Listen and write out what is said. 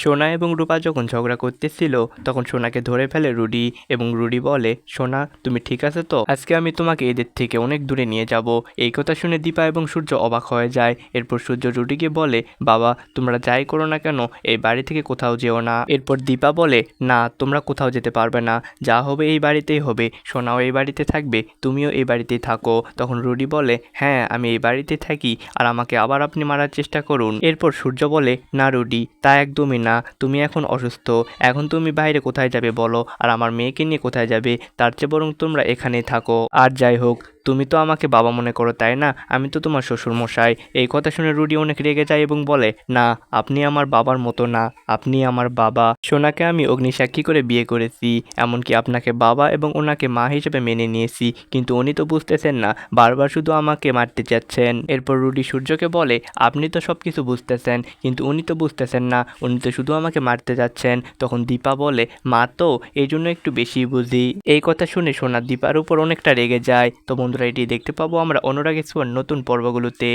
সোনা এবং রূপা যখন ঝগড়া করতেছিল, তখন সোনাকে ধরে ফেলে রুডি এবং রুডি বলে, সোনা, তুমি ঠিক আছে তো? আজকে আমি তোমাকে এদের থেকে অনেক দূরে নিয়ে যাব। এই কথা শুনে দীপা এবং সূর্য অবাক হয়ে যায়। এরপর সূর্য রুডিকে বলে, বাবা, তোমরা যাই করো না কেন? এই বাড়ি থেকে কোথাও যেও না। এরপর দীপা বলে, না, তোমরা কোথাও যেতে পারবে না। যা হবে এই বাড়িতেই হবে। সোনাও এই বাড়িতে থাকবে, তুমিও এই বাড়িতেই থাকো। তখন রুডি বলে হ্যাঁ আমি এই বাড়িতে থাকি, আর আমাকে আবার আপনি মারার চেষ্টা করুন। এরপর সূর্য বলে, না রুডি, তা একদমই না। তুমি এখন অসুস্থ। এখন তুমি বাইরে কোথায় যাবে বলো? আর আমার মেয়েকে নিয়ে কোথায় যাবে? তার চেয়ে বরং তোমরা এখানে থাকো। আর যাই হোক তুমি তো আমাকে বাবা মনে করো, তাই না? আমি তো তোমার শ্বশুর মশাই এই কথা শুনে রুডি অনেক রেগে যায় এবং বলে, না, আপনি আমার বাবার মতো না। আপনি আমার বাবা। সোনাকে আমি অগ্নিসাক্ষী করে বিয়ে করেছি। এমনকি আপনাকে বাবা এবং ওনাকে মা হিসেবে মেনে নিয়েছি। কিন্তু উনি তো বুঝতেছেন না, বারবার শুধু আমাকে মারতে চাচ্ছেন এরপর রুডি সূর্যকে বলে, আপনি তো সব কিছু বুঝতেছেন, কিন্তু উনি তো বুঝতেছেন না। উনি তো শুধু আমাকে মারতে যাচ্ছেন। তখন দীপা বলে, মা তো এই জন্য একটু বেশি বুঝি। এই কথা শুনে সোনা দীপার উপর অনেকটা রেগে যায়। তো বন্ধুরা এটি দেখতে পাবো। আমরা অনুরাগ এক্সপোর নতুন পর্বগুলোতে